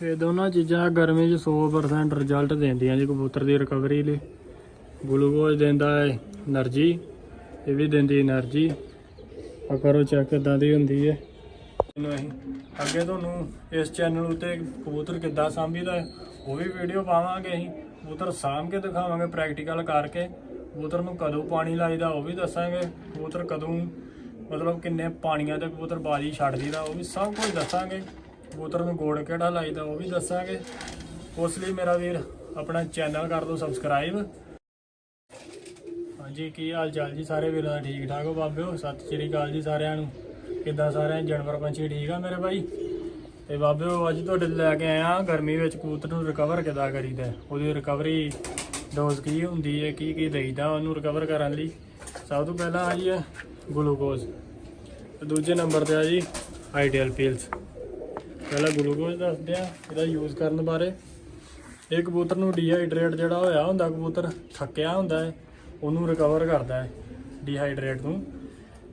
ਇਹ ਦੋਨਾਂ ਚੀਜ਼ਾਂ ਗਰਮੀ 'ਚ 100% ਰਿਜ਼ਲਟ ਦਿੰਦੀਆਂ ਜੀ ਕਬੂਤਰ ਦੀ ਰਿਕਵਰੀ ਲਈ। ਗਲੂਕੋਜ਼ ਦਿੰਦਾ ਹੈ એનર્ਜੀ ਇਹ ਵੀ ਦਿੰਦੀ એનર્ਜੀ ਆ ਕਰੋ ਚੈੱਕ ਕਿਦਾਂ ਦੀ ਹੁੰਦੀ ਹੈ। ਇਹਨੂੰ ਅਸੀਂ ਅੱਗੇ ਤੁਹਾਨੂੰ ਇਸ ਚੈਨਲ ਉੱਤੇ ਕਬੂਤਰ ਕਿੱਦਾਂ ਸਾਂਭੀਦਾ ਹੈ, ਉਹ ਵੀ ਵੀਡੀਓ ਪਾਵਾਂਗੇ ਅਸੀਂ। ਕਬੂਤਰ ਸਾਂਭ ਕੇ ਦਿਖਾਵਾਂਗੇ ਪ੍ਰੈਕਟੀਕਲ ਕਰਕੇ। ਕਬੂਤਰ ਨੂੰ ਕਦੋਂ ਪਾਣੀ ਲਾਈਦਾ ਉਹ ਵੀ ਦੱਸਾਂਗੇ। ਕਬੂਤਰ ਕਦੋਂ ਮਤਲਬ ਕਿੰਨੇ ਪਾਣੀਆਂ ਦੇ ਕਬੂਤਰ ਬਾਜੀ ਛੱਡ ਦੀਦਾ ਉਹ ਵੀ ਸਭ ਕੁਝ ਦੱਸਾਂਗੇ। ਕਬੂਤਰ ਨੂੰ ਗੋੜ ਕਿਹੜਾ ਲਾਈਦਾ ਉਹ ਵੀ ਦੱਸਾਂਗੇ। ਉਸ ਲਈ ਮੇਰਾ ਵੀਰ ਆਪਣਾ ਚੈਨਲ ਕਰ ਦਿਓ ਸਬਸਕ੍ਰਾਈਬ। ਹਾਂਜੀ, ਕੀ ਹਾਲ ਚਾਲ ਜੀ ਸਾਰੇ ਵੀਰਾਂ ਦਾ? ਠੀਕ ਠਾਕ ਹੋ ਬਾਬਿਓ? ਸਤਿ ਸ਼੍ਰੀ ਅਕਾਲ ਜੀ ਸਾਰਿਆਂ ਨੂੰ। ਕਿੱਦਾਂ ਸਾਰਿਆਂ? ਜਾਨਵਰ ਪੰਛੀ ਠੀਕ ਆ ਮੇਰੇ ਭਾਈ? ਤੇ ਬਾਬਿਓ, ਅੱਜ ਤੁਹਾਡੇ ਲੈ ਕੇ ਆਇਆ ਗਰਮੀ ਵਿੱਚ ਕਬੂਤਰ ਨੂੰ ਰਿਕਵਰ ਕਿੱਦਾਂ ਕਰੀਦਾ ਉਹਦੀ ਰਿਕਵਰੀ ਡੋਜ਼ ਕੀ ਹੁੰਦੀ ਹੈ? ਕੀ ਕੀ ਦੇਈਦਾ ਉਹਨੂੰ ਰਿਕਵਰ ਕਰਨ ਲਈ? ਸਭ ਤੋਂ ਪਹਿਲਾਂ ਆ ਜੀ ਹੈ ਗਲੂਕੋਜ਼। ਤੇ ਦੂਜੇ ਨੰਬਰ ਤੇ ਆ ਜੀ ਆਈਡੀਅਲ ਪੀਲਸ ਪਹਿਲਾਂ ਗਲੂਕੋਜ਼ ਦੱਸਦੇ ਆ, ਇਹਦਾ ਯੂਜ਼ ਕਰਨ ਬਾਰੇ। ਇਹ ਕਬੂਤਰ ਨੂੰ ਡੀਹਾਈਡਰੇਟ ਜਿਹੜਾ ਹੋਇਆ ਹੁੰਦਾ, ਕਬੂਤਰ ਥੱਕਿਆ ਹੁੰਦਾ ਹੈ, ਉਹਨੂੰ ਰਿਕਵਰ ਕਰਦਾ ਹੈ ਡੀਹਾਈਡਰੇਟ ਨੂੰ।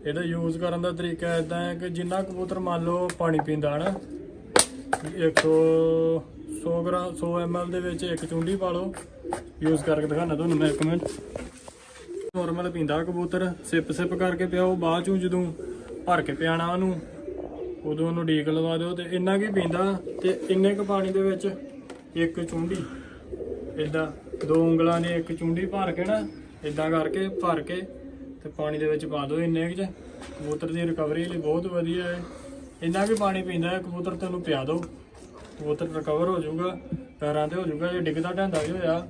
ਇਹਦਾ ਯੂਜ਼ ਕਰਨ ਦਾ ਤਰੀਕਾ ਇਦਾਂ ਹੈ ਕਿ ਜਿੰਨਾ ਕਬੂਤਰ ਮੰਨ ਲਓ ਪਾਣੀ ਪੀਂਦਾ ਨਾ 100 100 ਗ੍ਰਾਮ 100 ml ਦੇ ਵਿੱਚ ਇੱਕ ਚੁੰਡੀ ਪਾ ਲਓ। ਯੂਜ਼ ਕਰਕੇ ਦਿਖਾਣਾ ਤੁਹਾਨੂੰ ਮੈਂ ਇੱਕ ਮਿੰਟ। ਨਾਰਮਲ ਪੀਂਦਾ ਕਬੂਤਰ ਸਿਪ ਸਿਪ ਕਰਕੇ ਪਿਆਓ ਬਾਅਦ ਚੋਂ ਜਦੋਂ ਭਰ ਕੇ ਪਿਆਣਾ ਉਹਨੂੰ ਉਦੋਂ ਉਹਨੂੰ ਡੀਕ ਲਵਾ ਦਿਓ ਤੇ ਇੰਨਾ ਕੀ ਪੀਂਦਾ ਤੇ ਇੰਨੇ ਕੁ ਪਾਣੀ ਦੇ ਵਿੱਚ ਇੱਕ ਚੁੰਡੀ। ਇਦਾਂ ਦੋ ਉਂਗਲਾਂ ਦੀ ਇੱਕ ਚੁੰਡੀ ਭਰ ਕੇ ਨਾ ਇਦਾਂ ਕਰਕੇ ਭਰ ਕੇ ਤੇ ਪਾਣੀ ਦੇ ਵਿੱਚ ਪਾ ਦਿਓ ਇੰਨੇ ਕੁ ਚ। ਕਬੂਤਰ ਦੀ ਰਿਕਵਰੀ ਲਈ ਬਹੁਤ ਵਧੀਆ ਹੈ। ਇੰਨਾ ਵੀ ਪਾਣੀ ਪੀਂਦਾ ਹੈ, ਕਬੂਤਰ ਤੈਨੂੰ ਪਿਆ ਦਿਓ। ਕਬੂਤਰ ਰਿਕਵਰ ਹੋ ਜਾਊਗਾ, ਪੈਰਾਂ ਤੇ ਹੋ ਜਾਊਗਾ, ਜੇ ਡਿੱਗਦਾ ਢਾਂਦਾ ਵੀ ਹੋਇਆ।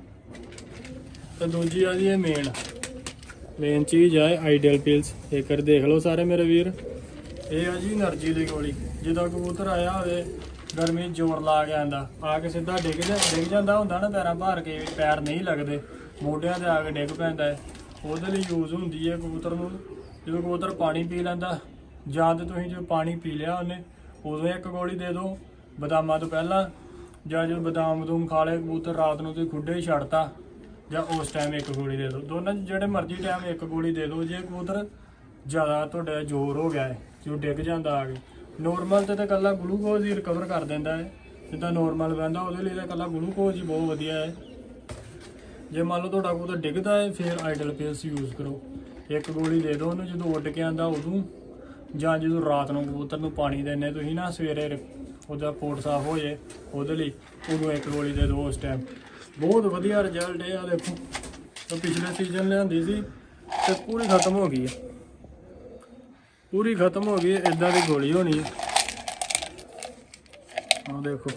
ਤੇ ਦੂਜੀ ਆ ਜੀ ਇਹ ਮੇਨ ਮੇਨ ਚੀਜ਼ ਆ ਆਈਡੀਅਲ ਪੀਲਸ ਇਹ ਕਰ ਦੇਖ ਲਓ ਸਾਰੇ ਮੇਰੇ ਵੀਰ। ਇਹ ਆ ਜੀ એનર્ਜੀ ਦੀ ਗੋਲੀ। ਜਦੋਂ ਕਬੂਤਰ ਆਇਆ ਹੋਵੇ, ਗਰਮੀ ਜ਼ੋਰ ਲਾ ਕੇ ਆਂਦਾ। ਆ ਕੇ ਸਿੱਧਾ ਡਿੱਗ ਜਾ ਡਿੱਗ ਜਾਂਦਾ ਹੁੰਦਾ ਨਾ ਪੈਰਾਂ ਭਾਰ ਕੇ ਪੈਰ ਨਹੀਂ ਲੱਗਦੇ। ਮੋਢਿਆਂ ਤੇ ਆ ਕੇ ਡਿੱਗ ਪੈਂਦਾ ਹੈ। ਉਹਦੇ ਲਈ ਯੂਜ਼ ਹੁੰਦੀ ਹੈ ਕਬੂਤਰ ਨੂੰ। ਜਦੋਂ ਕਬੂਤਰ ਪਾਣੀ ਪੀ ਲੈਂਦਾ, ਜਾਂ ਤੇ ਤੁਸੀਂ ਜੋ ਪਾਣੀ ਪੀ ਲਿਆ ਉਹਨੇ, ਉਦੋਂ ਇੱਕ ਗੋਲੀ ਦੇ ਦਿਓ। ਬਦਾਮਾਂ ਤੋਂ ਪਹਿਲਾਂ, ਜਾਂ ਜਦੋਂ ਬਦਾਮ ਬਦੂਮ ਖਾ ਲਏ, ਕਬੂਤਰ ਰਾਤ ਨੂੰ ਤੁਸੀਂ ਖੁੱਡੇ ਹੀ ਛੱਡਤਾ, ਜਾਂ ਉਸ ਟਾਈਮ ਇੱਕ ਗੋਲੀ ਦੇ ਦਿਓ। ਦੋਨਾਂ ਜਿਹੜੇ ਮਰਜ਼ੀ ਟਾਈਮ ਇੱਕ ਗੋਲੀ ਦੇ ਦਿਓ। ਜੇ ਕਬੂਤਰ ਜ਼ਿਆਦਾ ਤੁਹਾਡੇ ਜ਼ੋਰ ਹੋ ਗਿਆ ਹੈ ਜੋ ਡਿੱਗ ਜਾਂਦਾ ਆ ਕੇ। ਨੋਰਮਲ ਤੇ ਤਾਂ ਕੱਲਾ ਗਲੂਕੋਜ਼ ਹੀ ਰਿਕਵਰ ਕਰ ਦਿੰਦਾ ਹੈ। ਜਿੱਦਾਂ ਨੋਰਮਲ ਬੰਦਾ ਉਹਦੇ ਲਈ ਤਾਂ ਕੱਲਾ ਗਲੂਕੋਜ਼ ਹੀ ਬਹੁਤ ਵਧੀਆ ਹੈ। ਜੇ ਮੰਨ ਲਓ ਤੁਹਾਡਾ ਕਬੂਤਰ ਡਿੱਗਦਾ ਹੈ, ਫਿਰ ਆਈਡਲ ਪੇਸ ਯੂਜ਼ ਕਰੋ। ਇੱਕ ਗੋਲੀ ਦੇ ਦਿਓ ਉਹਨੂੰ, ਜਦੋਂ ਉੱਡ ਕੇ ਆਂਦਾ ਉਦੋਂ। ਜਾਂ ਜਦੋਂ ਰਾਤ ਨੂੰ ਕਬੂਤਰ ਨੂੰ ਪਾਣੀ ਦਿੰਦੇ ਤੁਸੀਂ ਨਾ ਸਵੇਰੇ ਉਹਦਾ ਪੋਟ ਸਾਫ਼ ਹੋ ਜੇ ਉਹਦੇ ਲਈ ਉਦੋਂ ਇੱਕ ਗੋਲੀ ਦੇ ਦਿਓ ਉਸ ਟਾਈਮ ਬਹੁਤ ਵਧੀਆ ਰਿਜ਼ਲਟ ਹੈ ਆ, ਦੇਖੋ। ਉਹ ਪਿਛਲੇ ਸੀਜ਼ਨ ਲਿਆਂਦੀ ਸੀ, ਤੇ ਪੂਰੀ ਖਤਮ ਹੋ ਗਈ ਹੈ ਪੂਰੀ ਖਤਮ ਹੋ ਗਈ ਹੈ ਇਦਾਂ ਦੀ ਗੋਲੀ ਹੋਣੀ ਹੈ ਦੇਖੋ।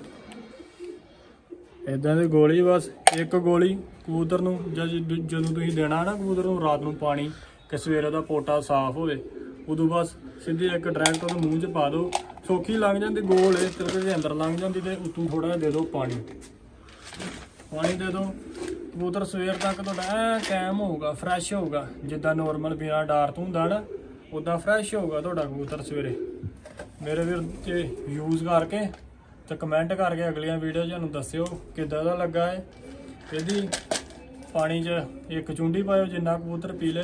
ਇਦਾਂ ਦੀ ਗੋਲੀ, ਬਸ ਇੱਕ ਗੋਲੀ ਕਬੂਤਰ ਨੂੰ ਜਦੋਂ ਤੁਸੀਂ ਦੇਣਾ ਨਾ ਕਬੂਤਰ ਨੂੰ, ਰਾਤ ਨੂੰ ਪਾਣੀ, ਕਿ ਸਵੇਰੇ ਦਾ ਪੋਟਾ ਸਾਫ਼ ਹੋਵੇ। ਉਦੋਂ ਬਸ ਸਿੱਧੇ ਇੱਕ ਡਾਇਰੈਕਟ ਉਹਨੂੰ ਮੂੰਹ 'ਚ ਪਾ ਦਿਓ। ਸੌਖੀ ਲੰਘ ਜਾਂਦੀ, ਗੋਲ ਹੈ ਤਿਲਕੇ ਦੇ ਅੰਦਰ ਲੰਘ ਜਾਂਦੀ ਤੇ ਉਤੋਂ ਥੋੜਾ ਜਿਹਾ ਦੇ ਦਿਓ ਪਾਣੀ। ਪਾਣੀ ਦੇ ਦਿਓ। ਕਬੂਤਰ ਸਵੇਰ ਤੱਕ ਤੁਹਾਡਾ, ਐ ਕਾਇਮ ਹੋਊਗਾ ਫਰੈਸ਼ ਹੋਊਗਾ। ਜਿੱਦਾਂ ਨੋਰਮਲ ਬਿਨਾ ਡਾਰ ਹੁੰਦਾ ਨਾ। ਉਦਾਂ ਫਰੈਸ਼ ਹੋਊਗਾ ਤੁਹਾਡਾ ਕਬੂਤਰ ਸਵੇਰੇ। ਮੇਰੇ ਵੀਰ ਤੇ ਯੂਜ਼ ਕਰਕੇ ਤੇ ਕਮੈਂਟ ਕਰਕੇ ਅਗਲੀਆਂ ਵੀਡੀਓ ਤੁਹਾਨੂੰ ਦੱਸਿਓ ਕਿੱਦਾਂ ਦਾ ਲੱਗਾ ਹੈ ਇਹਦੀ ਪਾਣੀ 'ਚ ਇੱਕ ਚੁੰਡੀ ਪਾਇਓ ਜਿੰਨਾ ਕਬੂਤਰ ਪੀ ਲੇ।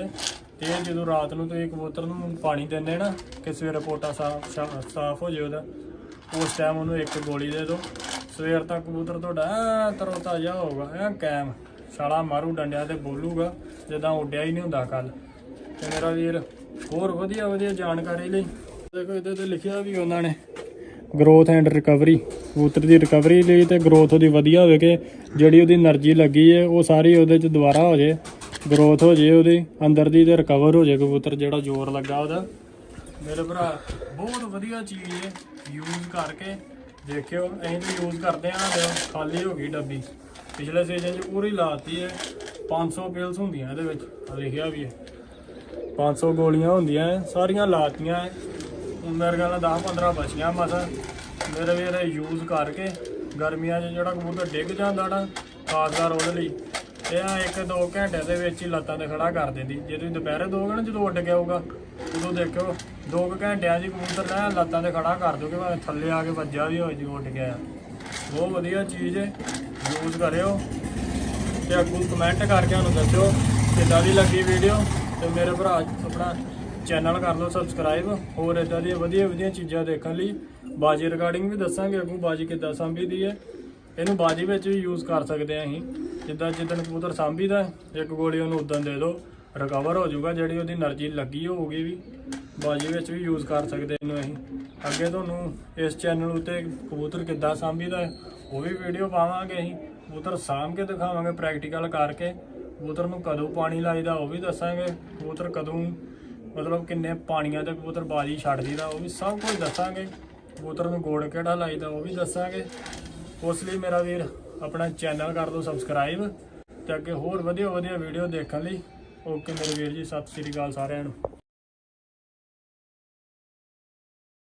ਤੇ ਜਦੋਂ ਰਾਤ ਨੂੰ ਤੁਸੀਂ ਕਬੂਤਰ ਨੂੰ ਪਾਣੀ ਦਿੰਦੇ ਨਾ ਕਿ ਸਵੇਰੇ ਪੋਟਾ ਸਾਫ਼ ਸਾਫ਼ ਹੋ ਜੇ ਉਹਦਾ, ਉਸ ਟਾਈਮ ਉਹਨੂੰ ਇੱਕ ਗੋਲੀ ਦੇ ਦਿਓ। ਸਵੇਰ ਤੱਕ ਕਬੂਤਰ ਤੁਹਾਡਾ ਐਂ ਤਰੋ ਤਾਜ਼ਾ ਹੋਊਗਾ, ਐ ਕਾਇਮ। ਛਾਲਾ ਮਾਰੂ, ਡੰਡਿਆ ਤੇ ਬੋਲੂਗਾ, ਜਿੱਦਾਂ ਉੱਡਿਆ ਹੀ ਨਹੀਂ ਹੁੰਦਾ ਕੱਲ ਤੇ ਮੇਰਾ ਵੀਰ ਹੋਰ ਵਧੀਆ ਵਧੀਆ ਜਾਣਕਾਰੀ ਲਈ। ਦੇਖੋ, ਇਹਦੇ ਤੇ ਲਿਖਿਆ ਵੀ ਉਹਨਾਂ ਨੇ ਗਰੋਥ ਐਂਡ ਰਿਕਵਰੀ ਕਬੂਤਰ ਦੀ ਰਿਕਵਰੀ ਲਈ ਤੇ ਗਰੋਥ ਉਹਦੀ ਵਧੀਆ ਹੋਵੇ ਕਿ ਜਿਹੜੀ ਉਹਦੀ એનર્ਜੀ ਲੱਗੀ ਹੈ, ਉਹ ਸਾਰੀ ਉਹਦੇ ਚ ਦੁਬਾਰਾ ਹੋ ਜਾਏ ਗਰੋਥ ਹੋ ਜਾਏ ਉਹਦੀ, ਅੰਦਰ ਦੀ ਤੇ ਰਿਕਵਰ ਹੋ ਜਾਏ ਕਬੂਤਰ, ਜਿਹੜਾ ਜ਼ੋਰ ਲੱਗਾ ਉਹਦਾ। ਮੇਰੇ ਭਰਾ, ਬਹੁਤ ਵਧੀਆ ਚੀਜ਼ ਹੈ ਯੂਜ਼ ਕਰਕੇ ਦੇਖਿਓ, ਅਸੀਂ ਤਾਂ ਯੂਜ਼ ਕਰਦੇ ਆ ਖਾਲੀ ਹੋ ਗਈ ਡੱਬੀ। ਪਿਛਲੇ ਸੀਜ਼ਨ 'ਚ ਪੂਰੀ ਲਾਤੀ ਹੈ 500 ਪਿਲਸ ਹੁੰਦੀਆਂ ਇਹਦੇ ਵਿੱਚ ਲਿਖਿਆ ਵੀ ਹੈ। 500 ਗੋਲੀਆਂ ਹੁੰਦੀਆਂ ਹੈ, ਸਾਰੀਆਂ ਲਾਤੀਆਂ। ਹੈ। ਮੇਰੇ ਖਿਆਲ ਨਾਲ 10 15 ਬਚੀਆਂ ਮਸਾਂ ਮੇਰੇ ਵੀਰ ਯੂਜ਼ ਕਰਕੇ ਗਰਮੀਆਂ 'ਚ ਜਿਹੜਾ ਕਬੂਤਰ ਡਿੱਗ ਜਾਂਦਾ ਨਾ ਖਾਸਦਾਰ ਉਹਦੇ ਲਈ। ਇਹ ਇੱਕ ਦੋ ਘੰਟੇ ਦੇ ਵਿੱਚ ਹੀ ਲੱਤਾਂ ਤੇ ਖੜਾ ਕਰ ਦਿੰਦੀ। ਜੇ ਤੁਸੀਂ ਦੁਪਹਿਰੇ ਦੋਗੇ ਨਾ ਜਦੋਂ ਉੱਡ ਕੇ ਆਊਗਾ ਉਦੋਂ ਦੇਖਿਓ ਦੋ ਕੁ ਘੰਟਿਆਂ 'ਚ ਕਬੂਤਰ ਨਾ ਲੱਤਾਂ ਤੇ ਖੜਾ ਕਰ ਦੋਗੇ ਭਾਵੇਂ ਥੱਲੇ ਆ ਕੇ ਵੱਜਾ ਵੀ ਹੋਏ ਜੀ ਉੱਡ ਗਿਆ ਬਹੁਤ ਵਧੀਆ ਚੀਜ਼ ਹੈ ਯੂਜ਼ ਕਰਿਓ। ਤੇ ਅੱਗੋਂ ਕਮੈਂਟ ਕਰਕੇ ਸਾਨੂੰ ਦੱਸਿਓ ਕਿੱਦਾਂ ਦੀ ਲੱਗੀ ਵੀਡੀਓ ਤੇ ਮੇਰੇ ਭਰਾ ਆਪਣਾ ਚੈਨਲ ਕਰ ਲਓ ਸਬਸਕ੍ਰਾਈਬ ਹੋਰ ਇਦਾਂ ਦੀਆਂ ਵਧੀਆ ਵਧੀਆ ਚੀਜ਼ਾਂ ਦੇਖਣ ਲਈ। ਬਾਜੀ ਰਿਗਾਰਡਿੰਗ ਵੀ ਦੱਸਾਂਗੇ, ਅੱਗੋਂ ਬਾਜੀ ਕਿੱਦਾਂ ਸੰਭੀਦੀ ਹੈ। ਇਹਨੂੰ ਬਾਜੀ ਵਿੱਚ ਵੀ ਯੂਜ਼ ਕਰ ਸਕਦੇ ਆਂ ਅਸੀਂ। ਜਿੱਦਾਂ ਜਿੱਦਣ ਕਬੂਤਰ ਸੰਭੀਦਾ ਇੱਕ ਗੋਲੀ ਉਹਨੂੰ ਉਦੋਂ ਦੇ ਦਿਓ ਰਿਕਵਰ ਹੋ ਜਾਊਗਾ। ਜਿਹੜੀ ਉਹਦੀ એનર્ਜੀ ਲੱਗੀ ਹੋਊਗੀ ਵੀ। ਬਾਜੀ ਵਿੱਚ ਵੀ ਯੂਜ਼ ਕਰ ਸਕਦੇ ਇਹਨੂੰ ਅਸੀਂ। ਅੱਗੇ ਤੁਹਾਨੂੰ ਇਸ ਚੈਨਲ ਉੱਤੇ ਕਬੂਤਰ ਕਿੱਦਾਂ ਸੰਭੀਦਾ ਉਹ ਵੀ ਵੀਡੀਓ ਪਾਵਾਂਗੇ ਅਸੀਂ। ਕਬੂਤਰ ਸਾਂਭ ਕੇ ਦਿਖਾਵਾਂਗੇ ਪ੍ਰੈਕਟੀਕਲ ਕਰਕੇ। ਕਬੂਤਰ ਨੂੰ ਕਦੋਂ ਪਾਣੀ ਲਾਈਦਾ ਉਹ ਵੀ ਦੱਸਾਂਗੇ। ਕਬੂਤਰ ਕਦੋਂ, ਮਤਲਬ ਕਿੰਨੇ ਪਾਣੀਆਂ ਤੇ ਕਬੂਤਰ ਬਾਜੀ ਛੱਡ ਦੀਦਾ ਉਹ ਵੀ ਸਭ ਕੁਝ ਦੱਸਾਂਗੇ। ਕਬੂਤਰ ਨੂੰ ਗੋੜ ਕਿਹੜਾ ਲਾਈਦਾ ਉਹ ਵੀ ਦੱਸਾਂਗੇ। ਉਸ ਲਈ ਮੇਰਾ ਵੀਰ ਆਪਣਾ ਚੈਨਲ ਕਰ ਦਿਓ ਸਬਸਕ੍ਰਾਈਬ ਤੇ ਅੱਗੇ ਹੋਰ ਵਧੀਆ ਵਧੀਆ ਵੀਡੀਓ ਦੇਖਣ ਲਈ। ਓਕੇ ਮੇਰੇ ਵੀਰ ਜੀ, ਸਤਿ ਸ਼੍ਰੀ ਅਕਾਲ ਸਾਰਿਆਂ ਨੂੰ।